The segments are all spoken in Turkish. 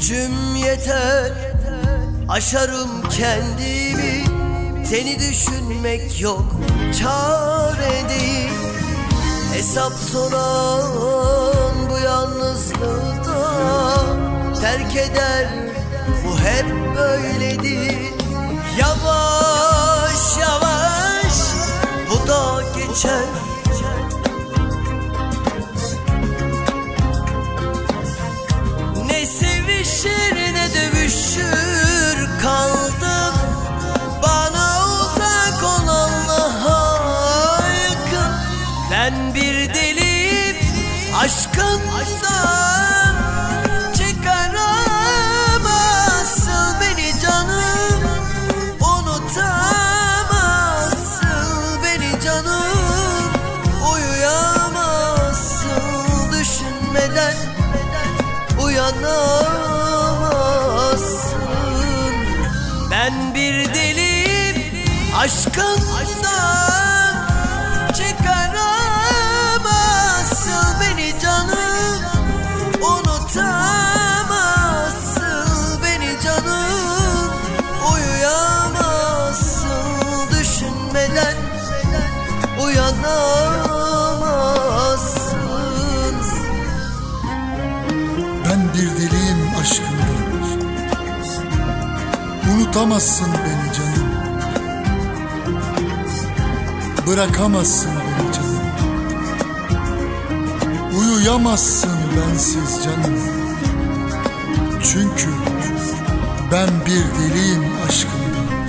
Gücüm yeter Aşarım kendimi. Seni düşünmek yok Çare değil. Hesap soran bu yalnızlıkta Terk eder bu hep böyledir. Yavaş yavaş bu da geçer. Aşkından Çıkaramazsın beni canım. Unutamazsın beni canım. Uyuyamazsın düşünmeden. Uyanamazsın. Ben bir deliyim aşkından Unutamazsın beni canım. Bırakamazsın beni canım. Uyuyamazsın bensiz canım. Çünkü ben bir deliyim aşkından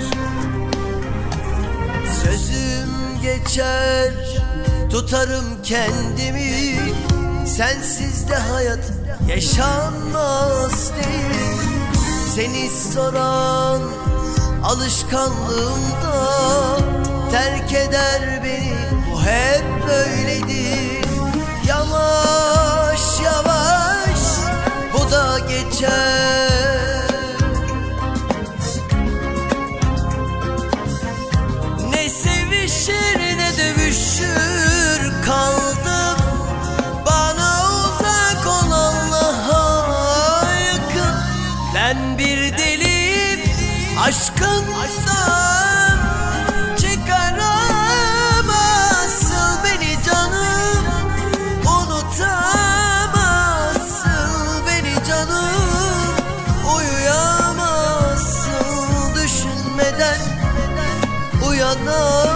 Sözüm geçer tutarım kendimi. Sensiz de hayat yaşanmaz değil Seni soran alışkanlığımda Terk eder beni. Bu hep böyledir. Yavaş aşkından Çıkaramazsın. Beni canım Unutamazsın. Beni canım Uyuyamazsın. Düşünmeden uyanamazsın.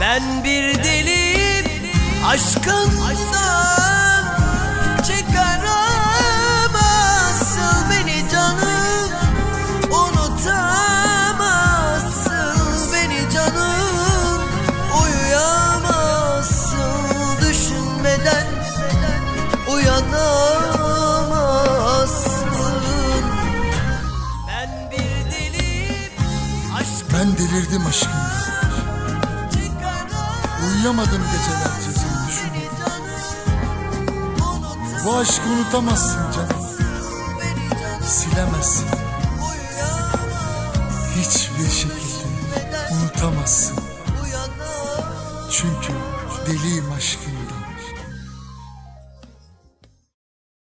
Ben bir deliyim aşkından delirdim aşkından Uyuyamadım gecelerce seni düşünüp. Bu aşkı unutamazsın canım. Silemezsin. Hiçbir şekilde unutamazsın. Çünkü deliyim aşkından